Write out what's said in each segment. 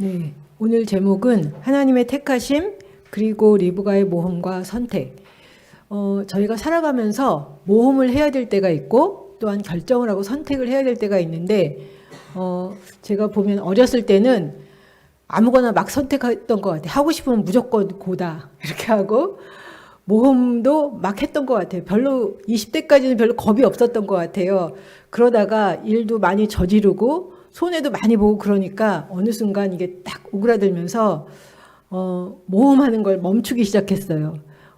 네, 오늘 제목은 하나님의 택하심 그리고 리브가의 모험과 선택. 어, 저희가 살아가면서 모험을 해야 될 때가 있고 또한 결정을 하고 선택을 해야 될 때가 있는데 어, 제가 보면 어렸을 때는 아무거나 막 선택했던 것 같아요. 하고 싶으면 무조건 고다 이렇게 하고 모험도 막 했던 것 같아요. 별로 20대까지는 별로 겁이 없었던 것 같아요. 그러다가 일도 많이 저지르고 손해도 많이 보고 그러니까 어느 순간 이게 딱 오그라들면서 어, 모험하는 걸 멈추기 시작했어요.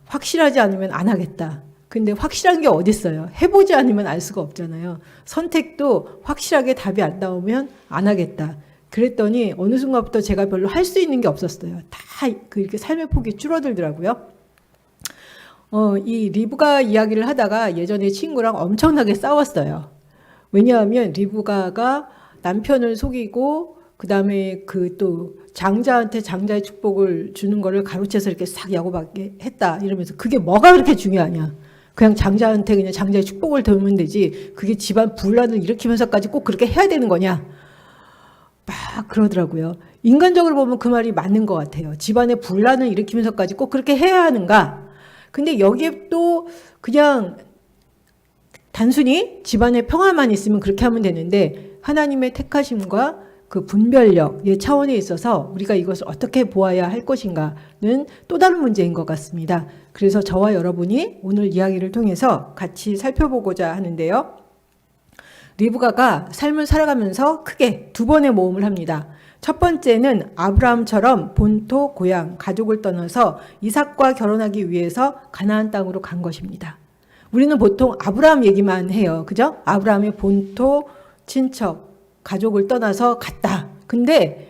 확실하지 않으면 안 하겠다. 근데 확실한 게 어딨어요? 해보지 않으면 알 수가 없잖아요. 선택도 확실하게 답이 안 나오면 안 하겠다. 그랬더니 어느 순간부터 제가 별로 할 수 있는 게 없었어요. 다그 이렇게 삶의 폭이 줄어들더라고요. 어, 이 리브가 이야기를 하다가 예전에 친구랑 엄청나게 싸웠어요. 왜냐하면 리브가가 남편을 속이고 그 다음에 그 또 장자한테 장자의 축복을 주는 거를 가로채서 이렇게 싹 야구받게 했다 이러면서 그게 뭐가 그렇게 중요하냐? 그냥 장자한테 그냥 장자의 축복을 들으면 되지 그게 집안 분란을 일으키면서까지 꼭 그렇게 해야 되는 거냐? 막 그러더라고요. 인간적으로 보면 그 말이 맞는 것 같아요. 집안의 분란을 일으키면서까지 꼭 그렇게 해야 하는가? 근데 여기에 또 그냥 단순히 집안의 평화만 있으면 그렇게 하면 되는데 하나님의 택하심과 그 분별력의 차원에 있어서 우리가 이것을 어떻게 보아야 할 것인가는 또 다른 문제인 것 같습니다. 그래서 저와 여러분이 오늘 이야기를 통해서 같이 살펴보고자 하는데요. 리브가가 삶을 살아가면서 크게 두 번의 모험을 합니다. 첫 번째는 아브라함처럼 본토, 고향, 가족을 떠나서 이삭과 결혼하기 위해서 가나안 땅으로 간 것입니다. 우리는 보통 아브라함 얘기만 해요. 그죠? 아브라함의 본토, 친척, 가족을 떠나서 갔다. 근데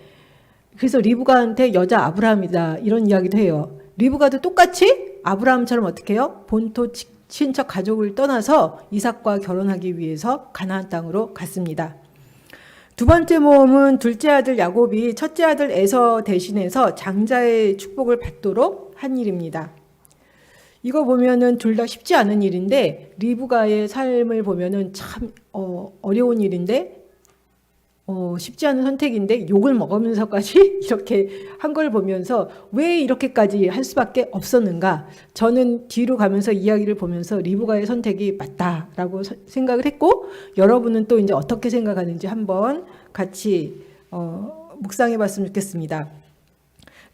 그래서 리브가한테 여자 아브라함이다. 이런 이야기도 해요. 리브가도 똑같이 아브라함처럼 어떻게 해요? 본토, 치- 친척, 가족을 떠나서 이삭과 결혼하기 위해서 가나안 땅으로 갔습니다. 두 번째 모험은 둘째 아들 야곱이 첫째 아들 에서 대신해서 장자의 축복을 받도록 한 일입니다. 이거 보면은 둘 다 쉽지 않은 일인데 리브가의 삶을 보면은 참 어, 어려운 일인데 어, 쉽지 않은 선택인데 욕을 먹으면서까지 이렇게 한 걸 보면서 왜 이렇게까지 할 수밖에 없었는가? 저는 뒤로 가면서 이야기를 보면서 리브가의 선택이 맞다라고 서- 생각을 했고 여러분은 또 이제 어떻게 생각하는지 한번 같이 어, 묵상해 봤으면 좋겠습니다.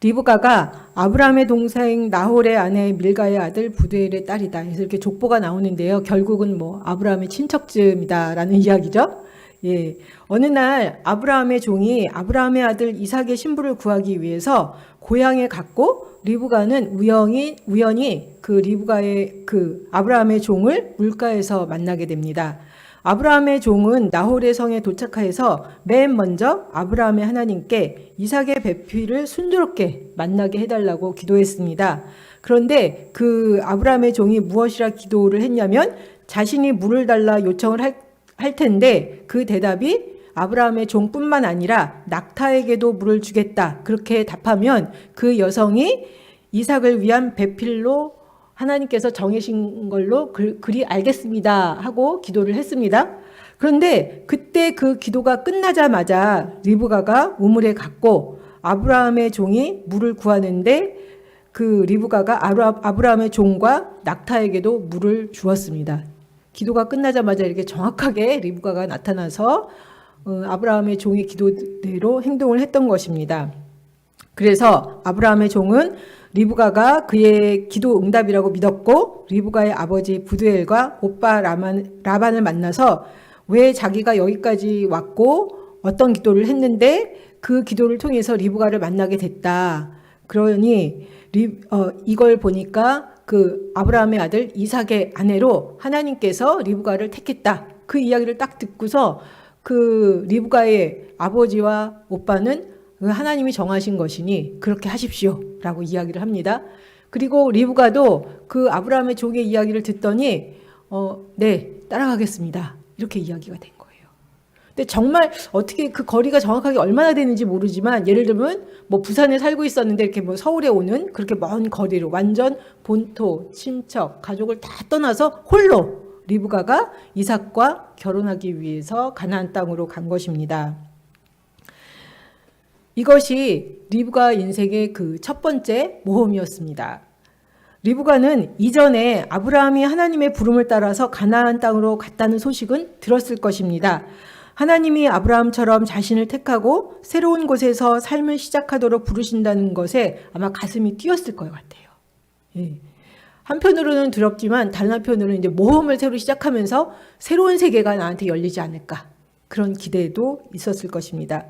리브가가 아브라함의 동생 나홀의 아내 밀가의 아들 부두엘의 딸이다. 그래서 이렇게 족보가 나오는데요. 결국은 뭐 아브라함의 친척쯤이다라는 이야기죠. 예. 어느 날 아브라함의 종이 아브라함의 아들 이삭의 신부를 구하기 위해서 고향에 갔고 리브가는 우연히 우연히 그 리브가의 그 아브라함의 종을 물가에서 만나게 됩니다. 아브라함의 종은 나홀의 성에 도착하여서 맨 먼저 아브라함의 하나님께 이삭의 배필을 순조롭게 만나게 해달라고 기도했습니다. 그런데 그 아브라함의 종이 무엇이라 기도를 했냐면 자신이 물을 달라 요청을 할, 할 텐데 그 대답이 아브라함의 종뿐만 아니라 낙타에게도 물을 주겠다. 그렇게 답하면 그 여성이 이삭을 위한 배필로 하나님께서 정해신 걸로 그, 그리 알겠습니다 하고 기도를 했습니다. 그런데 그때 그 기도가 끝나자마자 리브가가 우물에 갔고 아브라함의 종이 물을 구하는데 그 리브가가 아브라- 아브라함의 종과 낙타에게도 물을 주었습니다. 기도가 끝나자마자 이렇게 정확하게 리브가가 나타나서 어, 아브라함의 종의 기도대로 행동을 했던 것입니다. 그래서 아브라함의 종은 리브가가 그의 기도 응답이라고 믿었고 리브가의 아버지 부두엘과 오빠 라만, 라반을 만나서 왜 자기가 여기까지 왔고 어떤 기도를 했는데 그 기도를 통해서 리브가를 만나게 됐다. 그러니 리, 어, 이걸 보니까 그 아브라함의 아들 이삭의 아내로 하나님께서 리브가를 택했다. 그 이야기를 딱 듣고서 그 리브가의 아버지와 오빠는 그 하나님이 정하신 것이니 그렇게 하십시오 라고 이야기를 합니다. 그리고 리브가도 그 아브라함의 종의 이야기를 듣더니 어, 네 따라가겠습니다 이렇게 이야기가 된 거예요. 근데 정말 어떻게 그 거리가 정확하게 얼마나 되는지 모르지만 예를 들면 뭐 부산에 살고 있었는데 이렇게 뭐 서울에 오는 그렇게 먼 거리로 완전 본토, 친척, 가족을 다 떠나서 홀로 리브가가 이삭과 결혼하기 위해서 가나안 땅으로 간 것입니다. 이것이 리브가 인생의 그 첫 번째 모험이었습니다. 리브가는 이전에 아브라함이 하나님의 부름을 따라서 가나안 땅으로 갔다는 소식은 들었을 것입니다. 하나님이 아브라함처럼 자신을 택하고 새로운 곳에서 삶을 시작하도록 부르신다는 것에 아마 가슴이 뛰었을 것 같아요. 예. 한편으로는 두렵지만 다른 한편으로는 이제 모험을 새로 시작하면서 새로운 세계가 나한테 열리지 않을까 그런 기대도 있었을 것입니다.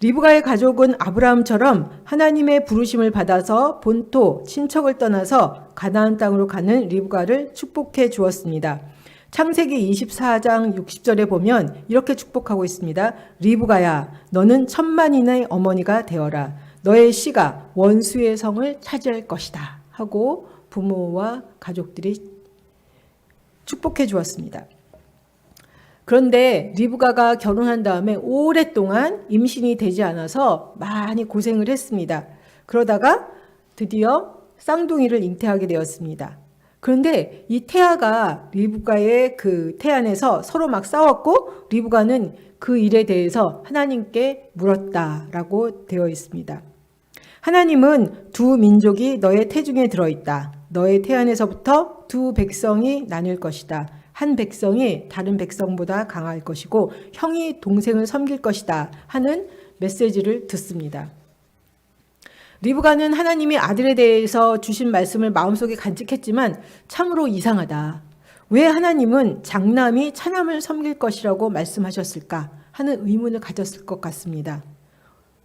리브가의 가족은 아브라함처럼 하나님의 부르심을 받아서 본토 친척을 떠나서 가나안 땅으로 가는 리브가를 축복해 주었습니다. 창세기 24장 60절에 보면 이렇게 축복하고 있습니다. 리브가야 너는 천만인의 어머니가 되어라. 너의 씨가 원수의 성을 차지할 것이다. 하고 부모와 가족들이 축복해 주었습니다. 그런데 리브가가 결혼한 다음에 오랫동안 임신이 되지 않아서 많이 고생을 했습니다. 그러다가 드디어 쌍둥이를 잉태하게 되었습니다. 그런데 이 태아가 리브가의 그 태안에서 서로 막 싸웠고 리브가는 그 일에 대해서 하나님께 물었다라고 되어 있습니다. 하나님은 두 민족이 너의 태중에 들어 있다. 너의 태안에서부터 두 백성이 나뉠 것이다. 한 백성이 다른 백성보다 강할 것이고 형이 동생을 섬길 것이다 하는 메시지를 듣습니다. 리브가는 하나님이 아들에 대해서 주신 말씀을 마음속에 간직했지만 참으로 이상하다. 왜 하나님은 장남이 차남을 섬길 것이라고 말씀하셨을까 하는 의문을 가졌을 것 같습니다.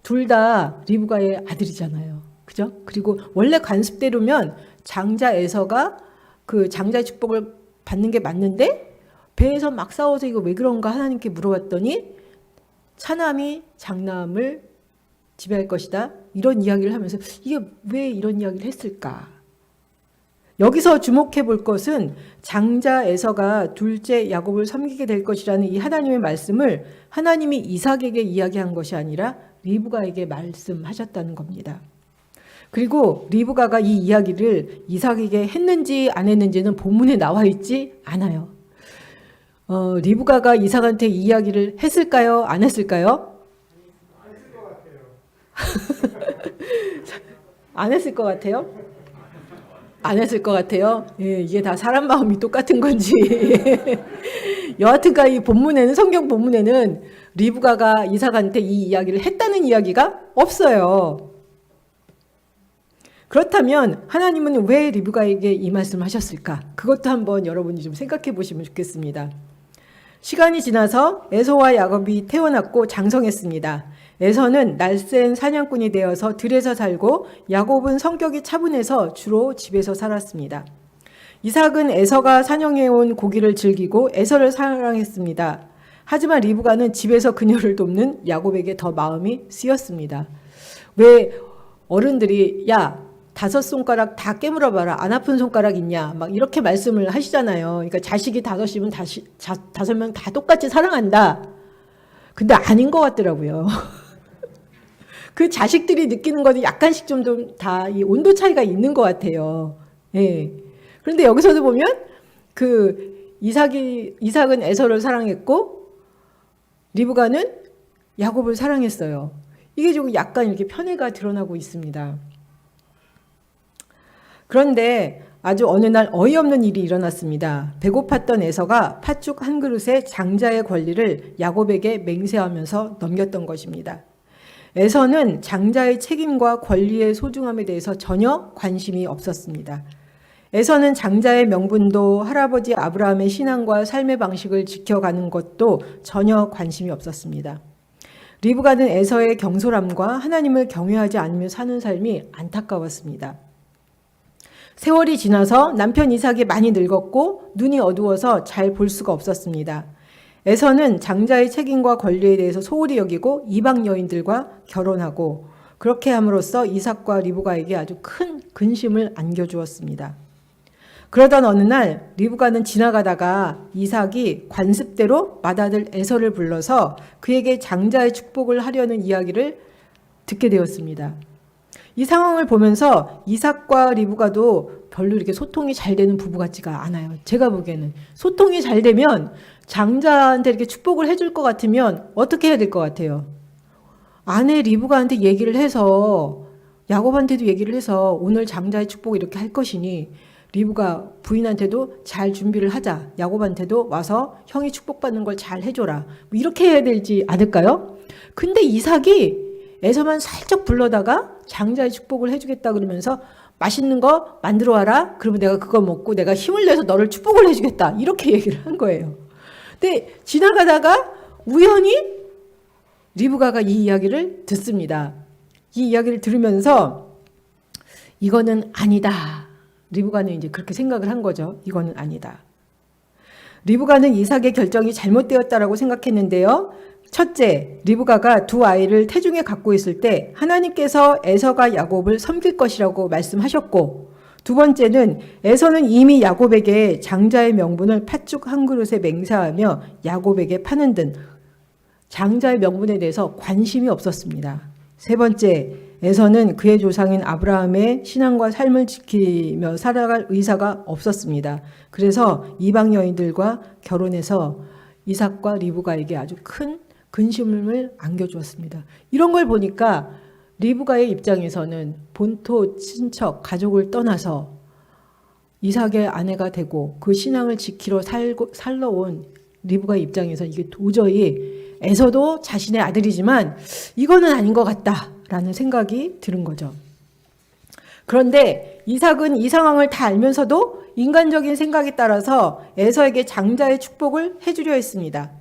둘 다 리브가의 아들이잖아요. 그죠? 그리고 원래 관습대로면 장자 에서가 그 장자의 축복을 받는 게 맞는데 배에서 막 싸워서 이거 왜 그런가 하나님께 물어봤더니 차남이 장남을 지배할 것이다. 이런 이야기를 하면서 이게 왜 이런 이야기를 했을까? 여기서 주목해 볼 것은 장자 에서가 둘째 야곱을 섬기게 될 것이라는 이 하나님의 말씀을 하나님이 이삭에게 이야기한 것이 아니라 리브가에게 말씀하셨다는 겁니다. 그리고 리브가가 이 이야기를 이삭에게 했는지 안 했는지는 본문에 나와 있지 않아요. 어, 리브가가 이삭한테 이 이야기를 했을까요? 안 했을까요? 안 했을 것 같아요. 안 했을 것 같아요. 예, 이게 다 사람 마음이 똑같은 건지. 여하튼가 이 본문에는 성경 본문에는 리브가가 이삭한테 이 이야기를 했다는 이야기가 없어요. 그렇다면 하나님은 왜 리브가에게 이 말씀을 하셨을까? 그것도 한번 여러분이 좀 생각해 보시면 좋겠습니다. 시간이 지나서 에서와 야곱이 태어났고 장성했습니다. 에서는 날쌘 사냥꾼이 되어서 들에서 살고 야곱은 성격이 차분해서 주로 집에서 살았습니다. 이삭은 에서가 사냥해온 고기를 즐기고 에서를 사랑했습니다. 하지만 리브가는 집에서 그녀를 돕는 야곱에게 더 마음이 쓰였습니다. 왜 어른들이 야 다섯 손가락 다 깨물어 봐라. 안 아픈 손가락 있냐? 막 이렇게 말씀을 하시잖아요. 그러니까 자식이 다섯이면 다시 자, 다섯 명 다 똑같이 사랑한다. 근데 아닌 것 같더라고요. 그 자식들이 느끼는 거는 약간씩 좀 좀 다 이 온도 차이가 있는 것 같아요. 예. 그런데 여기서도 보면 그 이삭이 이삭은 에서를 사랑했고 리브가는 야곱을 사랑했어요. 이게 조금 약간 이렇게 편애가 드러나고 있습니다. 그런데 아주 어느 날 어이없는 일이 일어났습니다. 배고팠던 에서가 팥죽 한 그릇에 장자의 권리를 야곱에게 맹세하면서 넘겼던 것입니다. 에서는 장자의 책임과 권리의 소중함에 대해서 전혀 관심이 없었습니다. 에서는 장자의 명분도 할아버지 아브라함의 신앙과 삶의 방식을 지켜가는 것도 전혀 관심이 없었습니다. 리브가는 에서의 경솔함과 하나님을 경외하지 않으며 사는 삶이 안타까웠습니다. 세월이 지나서 남편 이삭이 많이 늙었고 눈이 어두워서 잘 볼 수가 없었습니다. 에서는 장자의 책임과 권리에 대해서 소홀히 여기고 이방 여인들과 결혼하고 그렇게 함으로써 이삭과 리브가에게 아주 큰 근심을 안겨주었습니다. 그러던 어느 날 리브가는 지나가다가 이삭이 관습대로 맏아들 에서를 불러서 그에게 장자의 축복을 하려는 이야기를 듣게 되었습니다. 이 상황을 보면서 이삭과 리브가도 별로 이렇게 소통이 잘 되는 부부 같지가 않아요. 제가 보기에는 소통이 잘 되면 장자한테 이렇게 축복을 해줄 것 같으면 어떻게 해야 될 것 같아요? 아내 리브가한테 얘기를 해서 야곱한테도 얘기를 해서 오늘 장자의 축복 이렇게 할 것이니 리브가 부인한테도 잘 준비를 하자. 야곱한테도 와서 형이 축복받는 걸 잘 해줘라. 뭐 이렇게 해야 되지 않을까요? 근데 이삭이 에서만 살짝 불러다가 장자의 축복을 해주겠다 그러면서 맛있는 거 만들어 와라. 그러면 내가 그거 먹고 내가 힘을 내서 너를 축복을 해주겠다. 이렇게 얘기를 한 거예요. 근데 지나가다가 우연히 리브가가 이 이야기를 듣습니다. 이 이야기를 들으면서 이거는 아니다. 리브가는 이제 그렇게 생각을 한 거죠. 이거는 아니다. 리브가는 이삭의 결정이 잘못되었다라고 생각했는데요. 첫째, 리브가가 두 아이를 태중에 갖고 있을 때 하나님께서 에서가 야곱을 섬길 것이라고 말씀하셨고, 두 번째는 에서는 이미 야곱에게 장자의 명분을 팥죽 한 그릇에 맹세하며 야곱에게 파는 등 장자의 명분에 대해서 관심이 없었습니다. 세 번째, 에서는 그의 조상인 아브라함의 신앙과 삶을 지키며 살아갈 의사가 없었습니다. 그래서 이방 여인들과 결혼해서 이삭과 리브가에게 아주 큰 근심을 안겨주었습니다. 이런 걸 보니까 리브가의 입장에서는 본토 친척 가족을 떠나서 이삭의 아내가 되고 그 신앙을 지키러 살고 살러 온 리브가의 입장에서 이게 도저히 에서도 자신의 아들이지만 이거는 아닌 것 같다라는 생각이 드는 거죠. 그런데 이삭은 이 상황을 다 알면서도 인간적인 생각에 따라서 에서에게 장자의 축복을 해주려 했습니다.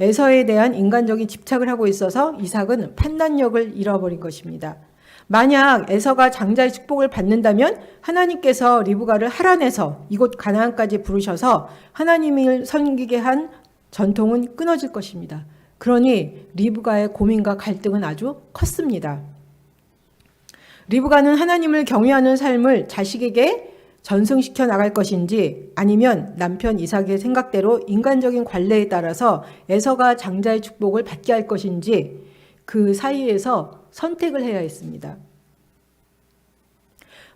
에서에 대한 인간적인 집착을 하고 있어서 이삭은 판단력을 잃어버린 것입니다. 만약 에서가 장자의 축복을 받는다면 하나님께서 리브가를 할아내서 이곳 가나안까지 부르셔서 하나님을 섬기게 한 전통은 끊어질 것입니다. 그러니 리브가의 고민과 갈등은 아주 컸습니다. 리브가는 하나님을 경외하는 삶을 자식에게 전승시켜 나갈 것인지 아니면 남편 이삭의 생각대로 인간적인 관례에 따라서 에서가 장자의 축복을 받게 할 것인지 그 사이에서 선택을 해야 했습니다.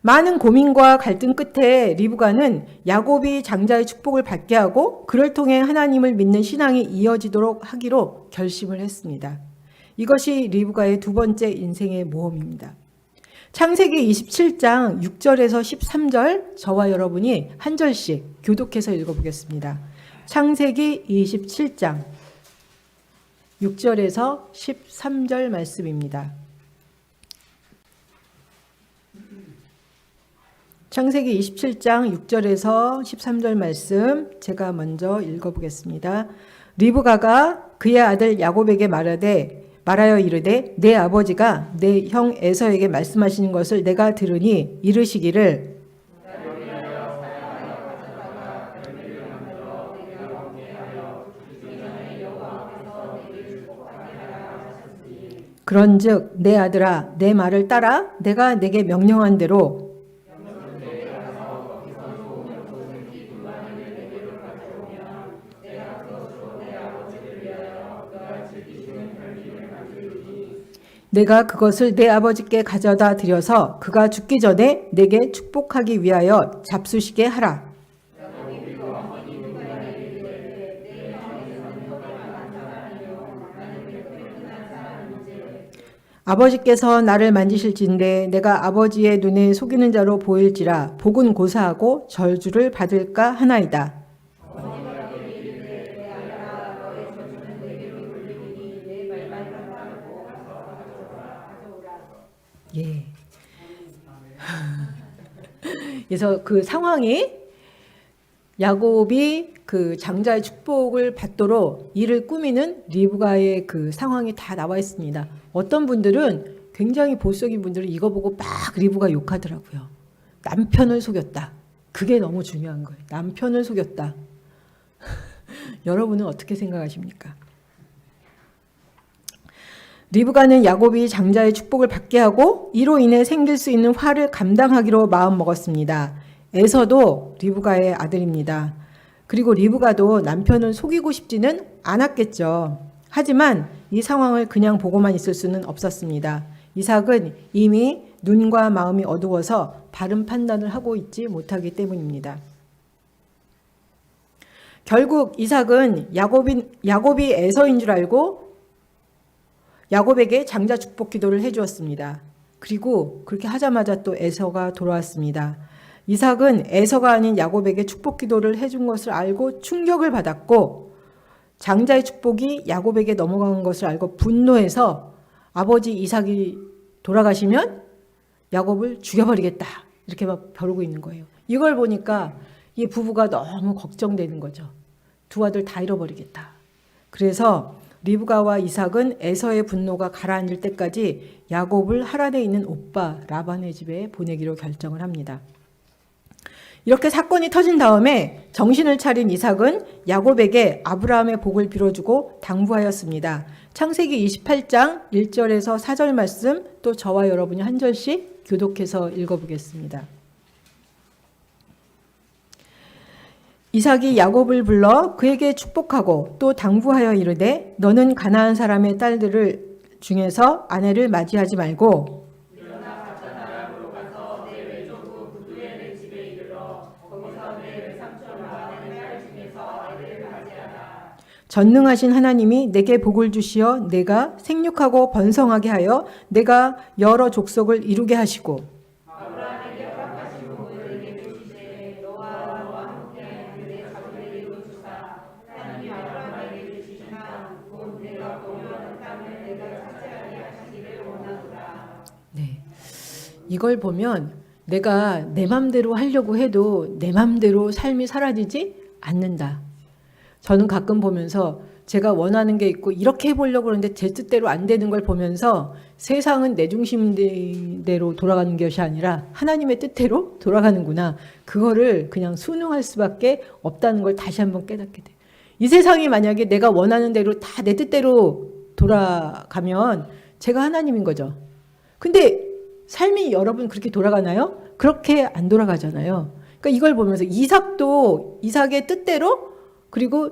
많은 고민과 갈등 끝에 리브가는 야곱이 장자의 축복을 받게 하고 그를 통해 하나님을 믿는 신앙이 이어지도록 하기로 결심을 했습니다. 이것이 리브가의 두 번째 인생의 모험입니다. 창세기 27장 6절에서 13절 저와 여러분이 한 절씩 교독해서 읽어보겠습니다. 창세기 27장 6절에서 13절 말씀입니다. 창세기 27장 6절에서 13절 말씀 제가 먼저 읽어보겠습니다. 리브가가 그의 아들 야곱에게 말하되 말하여 이르되 내 아버지가 내 형 에서에게 말씀하시는 것을 내가 들으니 이르시기를 그런즉 내 아들아 내 말을 따라 내가 내게 명령한 대로 내가 그것을 내 아버지께 가져다 드려서 그가 죽기 전에 내게 축복하기 위하여 잡수시게 하라. 아버지께서 나를 만지실진데 내가 아버지의 눈에 속이는 자로 보일지라 복은 고사하고 절주를 받을까 하나이다. 예. 그래서 그 상황이 야곱이 그 장자의 축복을 받도록 이를 꾸미는 리브가의 그 상황이 다 나와 있습니다. 어떤 분들은 굉장히 보수적인 분들은 이거 보고 막 리브가 욕하더라고요. 남편을 속였다. 그게 너무 중요한 거예요. 남편을 속였다. 여러분은 어떻게 생각하십니까? 리브가는 야곱이 장자의 축복을 받게 하고 이로 인해 생길 수 있는 화를 감당하기로 마음 먹었습니다. 에서도 리브가의 아들입니다. 그리고 리브가도 남편을 속이고 싶지는 않았겠죠. 하지만 이 상황을 그냥 보고만 있을 수는 없었습니다. 이삭은 이미 눈과 마음이 어두워서 바른 판단을 하고 있지 못하기 때문입니다. 결국 이삭은 야곱이, 야곱이 에서인 줄 알고 야곱에게 장자 축복 기도를 해주었습니다. 그리고 그렇게 하자마자 또 에서가 돌아왔습니다. 이삭은 에서가 아닌 야곱에게 축복 기도를 해준 것을 알고 충격을 받았고 장자의 축복이 야곱에게 넘어간 것을 알고 분노해서 아버지 이삭이 돌아가시면 야곱을 죽여버리겠다 이렇게 막 벼르고 있는 거예요. 이걸 보니까 이 부부가 너무 걱정되는 거죠. 두 아들 다 잃어버리겠다. 그래서 리브가와 이삭은 에서의 분노가 가라앉을 때까지 야곱을 하란에 있는 오빠 라반의 집에 보내기로 결정을 합니다. 이렇게 사건이 터진 다음에 정신을 차린 이삭은 야곱에게 아브라함의 복을 빌어주고 당부하였습니다. 창세기 28장 1절에서 4절 말씀 또 저와 여러분이 한 절씩 교독해서 읽어보겠습니다. 이삭이 야곱을 불러 그에게 축복하고 또 당부하여 이르되 너는 가나안 사람의 딸들을 중에서 아내를 맞이하지 말고 전능하신 하나님이 내게 복을 주시어 내가 생육하고 번성하게 하여 내가 여러 족속을 이루게 하시고 네. 이걸 보면 내가 내 맘대로 하려고 해도 내 맘대로 삶이 사라지지 않는다. 저는 가끔 보면서 제가 원하는 게 있고 이렇게 해보려고 그러는데 제 뜻대로 안 되는 걸 보면서 세상은 내 중심대로 돌아가는 것이 아니라 하나님의 뜻대로 돌아가는구나. 그거를 그냥 순응할 수밖에 없다는 걸 다시 한번 깨닫게 돼. 이 세상이 만약에 내가 원하는 대로 다 내 뜻대로 돌아가면 제가 하나님인 거죠. 근데 삶이 여러분 그렇게 돌아가나요? 그렇게 안 돌아가잖아요. 그러니까 이걸 보면서 이삭도 이삭의 뜻대로 그리고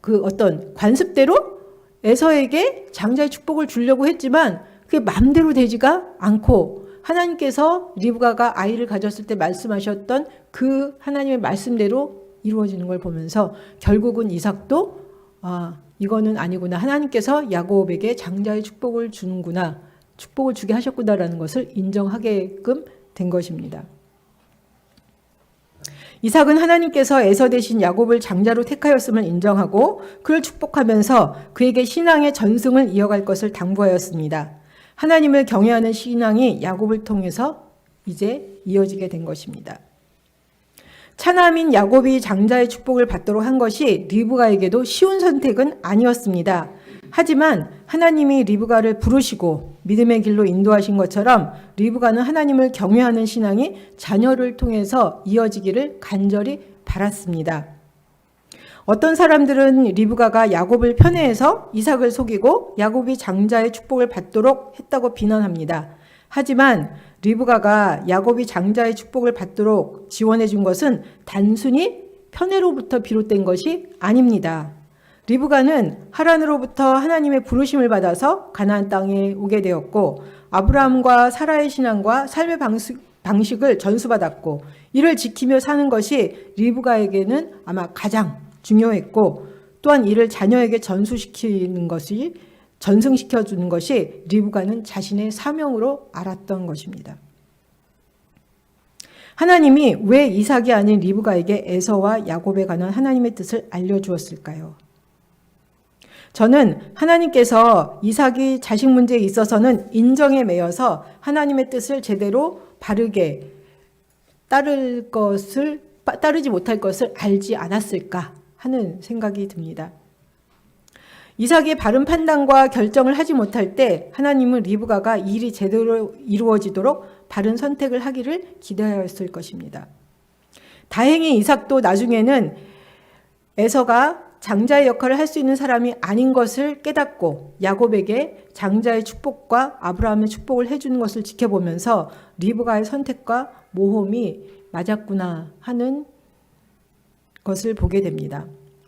그 어떤 관습대로 에서에게 장자의 축복을 주려고 했지만 그게 마음대로 되지가 않고 하나님께서 리브가가 아이를 가졌을 때 말씀하셨던 그 하나님의 말씀대로 이루어지는 걸 보면서 결국은 이삭도 아 이거는 아니구나 하나님께서 야곱에게 장자의 축복을 주는구나 축복을 주게 하셨구나라는 것을 인정하게끔 된 것입니다. 이삭은 하나님께서 에서 대신 야곱을 장자로 택하였음을 인정하고 그를 축복하면서 그에게 신앙의 전승을 이어갈 것을 당부하였습니다. 하나님을 경외하는 신앙이 야곱을 통해서 이제 이어지게 된 것입니다. 차남인 야곱이 장자의 축복을 받도록 한 것이 리브가에게도 쉬운 선택은 아니었습니다. 하지만 하나님이 리브가를 부르시고 믿음의 길로 인도하신 것처럼 리브가는 하나님을 경외하는 신앙이 자녀를 통해서 이어지기를 간절히 바랐습니다. 어떤 사람들은 리브가가 야곱을 편애해서 이삭을 속이고 야곱이 장자의 축복을 받도록 했다고 비난합니다. 하지만 리브가가 야곱이 장자의 축복을 받도록 지원해 준 것은 단순히 편애로부터 비롯된 것이 아닙니다. 리브가는 하란으로부터 하나님의 부르심을 받아서 가나안 땅에 오게 되었고 아브라함과 사라의 신앙과 삶의 방식, 방식 을 전수받았고 이를 지키며 사는 것이 리브가에게는 아마 가장 중요했고 또한 이를 자녀에게 전수시키는 것이 전승시켜 주는 것이 리브가는 자신의 사명으로 알았던 것입니다. 하나님이 왜 이삭이 아닌 리브가에게 에서와 야곱에 관한 하나님의 뜻을 알려주었을까요? 저는 하나님께서 이삭이 자식 문제에 있어서는 인정에 매여서 하나님의 뜻을 제대로 바르게 따를 것을 따르지 못할 것을 알지 않았을까 하는 생각이 듭니다. 이삭의 바른 판단과 결정을 하지 못할 때 하나님은 리브가가 일이 제대로 이루어지도록 바른 선택을 하기를 기대하였을 것입니다. 다행히 이삭도 나중에는 에서가 장자의 역할을 할 수 있는 사람이 아닌 것을 깨닫고 야곱에게 장자의 축복과 아브라함의 축복을 해주는 것을 지켜보면서 리브가의 선택과 모험이 맞았구나 하는 것을 보게 됩니다.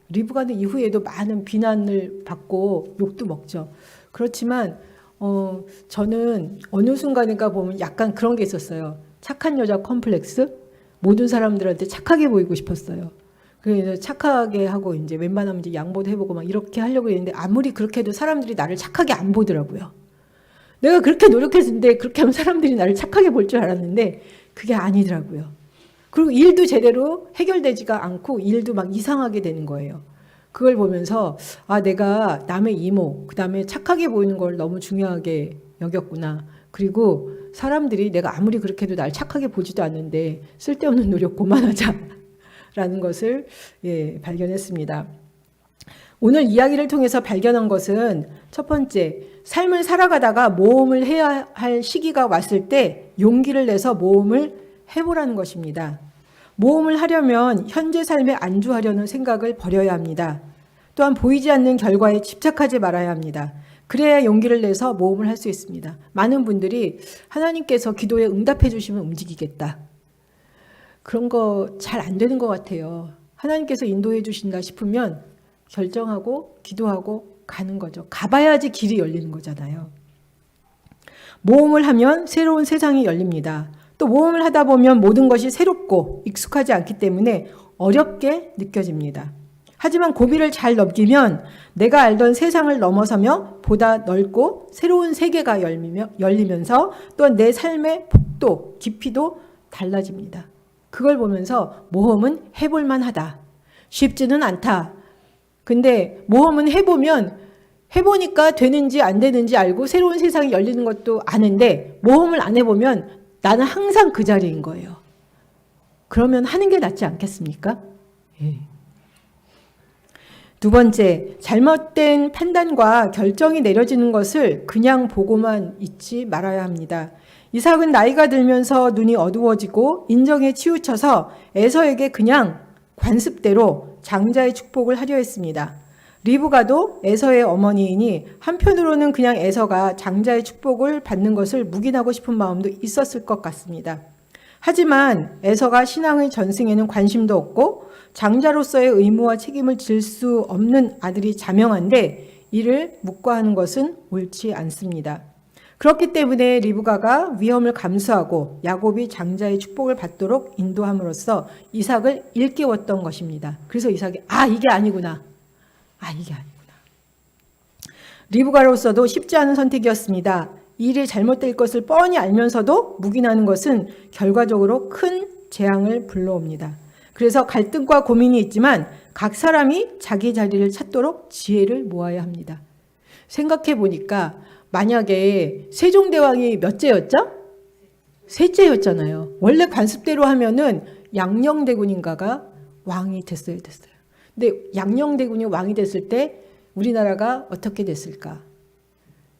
리브가는 이후에도 많은 비난을 받고 욕도 먹죠. 그렇지만 어, 저는 어느 순간인가 보면 약간 그런 게 있었어요. 착한 여자 컴플렉스? 모든 사람들한테 착하게 보이고 싶었어요. 그래서 착하게 하고 이제 웬만하면 이제 양보도 해보고 막 이렇게 하려고 했는데 아무리 그렇게 해도 사람들이 나를 착하게 안 보더라고요. 내가 그렇게 노력했는데 그렇게 하면 사람들이 나를 착하게 볼 줄 알았는데 그게 아니더라고요. 그리고 일도 제대로 해결되지가 않고 일도 막 이상하게 되는 거예요. 그걸 보면서 아 내가 남의 이모 그다음에 착하게 보이는 걸 너무 중요하게 여겼구나. 그리고 사람들이 내가 아무리 그렇게 해도 날 착하게 보지도 않는데 쓸데없는 노력 그만하자 라는 것을 예, 발견했습니다. 오늘 이야기를 통해서 발견한 것은 첫 번째, 삶을 살아가다가 모험을 해야 할 시기가 왔을 때 용기를 내서 모험을 해보라는 것입니다. 모험을 하려면 현재 삶에 안주하려는 생각을 버려야 합니다. 또한 보이지 않는 결과에 집착하지 말아야 합니다. 그래야 용기를 내서 모험을 할 수 있습니다. 많은 분들이 하나님께서 기도에 응답해 주시면 움직이겠다. 그런 거 잘 안 되는 것 같아요. 하나님께서 인도해 주신다 싶으면 결정하고 기도하고 가는 거죠. 가봐야지 길이 열리는 거잖아요. 모험을 하면 새로운 세상이 열립니다. 또 모험을 하다 보면 모든 것이 새롭고 익숙하지 않기 때문에 어렵게 느껴집니다. 하지만 고비를 잘 넘기면 내가 알던 세상을 넘어서며 보다 넓고 새로운 세계가 열리며, 열리면서 또한 내 삶의 폭도, 깊이도 달라집니다. 그걸 보면서 모험은 해볼만 하다. 쉽지는 않다. 근데 모험은 해보면 해보니까 되는지 안 되는지 알고 새로운 세상이 열리는 것도 아는데 모험을 안 해보면 나는 항상 그 자리인 거예요. 그러면 하는 게 낫지 않겠습니까? 예. 두 번째, 잘못된 판단과 결정이 내려지는 것을 그냥 보고만 있지 말아야 합니다. 이삭은 나이가 들면서 눈이 어두워지고 인정에 치우쳐서 에서에게 그냥 관습대로 장자의 축복을 하려 했습니다. 리브가도 에서의 어머니이니 한편으로는 그냥 에서가 장자의 축복을 받는 것을 묵인하고 싶은 마음도 있었을 것 같습니다. 하지만 에서가 신앙의 전승에는 관심도 없고 장자로서의 의무와 책임을 질 수 없는 아들이 자명한데 이를 묵과하는 것은 옳지 않습니다. 그렇기 때문에 리브가가 위험을 감수하고 야곱이 장자의 축복을 받도록 인도함으로써 이삭을 일깨웠던 것입니다. 그래서 이삭이 아 이게 아니구나. 아 이게 아니구나. 리브가로서도 쉽지 않은 선택이었습니다. 일이 잘못될 것을 뻔히 알면서도 묵인하는 것은 결과적으로 큰 재앙을 불러옵니다. 그래서 갈등과 고민이 있지만 각 사람이 자기 자리를 찾도록 지혜를 모아야 합니다. 생각해 보니까 만약에 세종대왕이 몇째였죠? 셋째였잖아요. 원래 관습대로 하면은 양녕대군인가가 왕이 됐어야 됐어요. 근데 양녕대군이 왕이 됐을 때 우리나라가 어떻게 됐을까?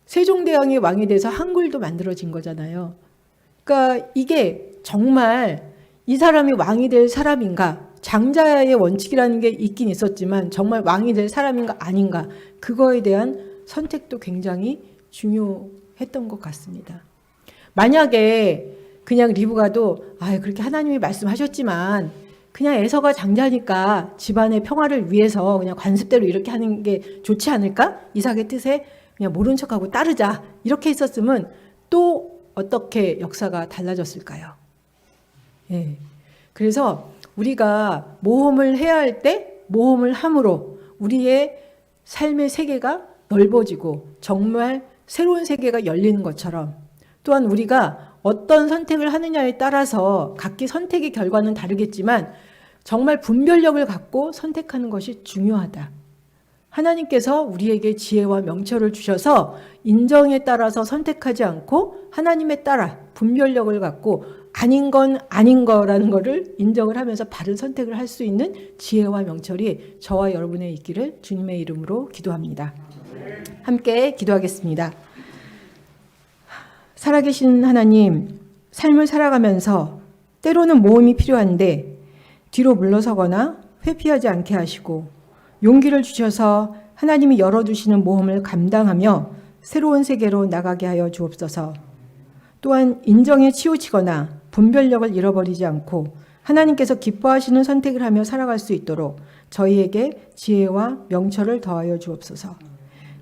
세종대왕이 왕이 돼서 한글도 만들어진 거잖아요. 그러니까 이게 정말 이 사람이 왕이 될 사람인가? 장자의 원칙이라는 게 있긴 있었지만 정말 왕이 될 사람인가 아닌가? 그거에 대한 선택도 굉장히 중요했던 것 같습니다. 만약에 그냥 리브가도 아 그렇게 하나님이 말씀하셨지만 그냥 에서가 장자니까 집안의 평화를 위해서 그냥 관습대로 이렇게 하는 게 좋지 않을까? 이삭의 뜻에 그냥 모른 척하고 따르자 이렇게 했었으면 또 어떻게 역사가 달라졌을까요? 예. 그래서 우리가 모험을 해야 할 때 모험을 함으로 우리의 삶의 세계가 넓어지고 정말 새로운 세계가 열리는 것처럼 또한 우리가 어떤 선택을 하느냐에 따라서 각기 선택의 결과는 다르겠지만 정말 분별력을 갖고 선택하는 것이 중요하다. 하나님께서 우리에게 지혜와 명철을 주셔서 인정에 따라서 선택하지 않고 하나님에 따라 분별력을 갖고 아닌 건 아닌 거라는 것을 인정을 하면서 바른 선택을 할 수 있는 지혜와 명철이 저와 여러분의 있기를 주님의 이름으로 기도합니다. 함께 기도하겠습니다. 살아계신 하나님, 삶을 살아가면서 때로는 모험이 필요한데 뒤로 물러서거나 회피하지 않게 하시고 용기를 주셔서 하나님이 열어두시는 모험을 감당하며 새로운 세계로 나가게 하여 주옵소서. 또한 인정에 치우치거나 분별력을 잃어버리지 않고 하나님께서 기뻐하시는 선택을 하며 살아갈 수 있도록 저희에게 지혜와 명철을 더하여 주옵소서.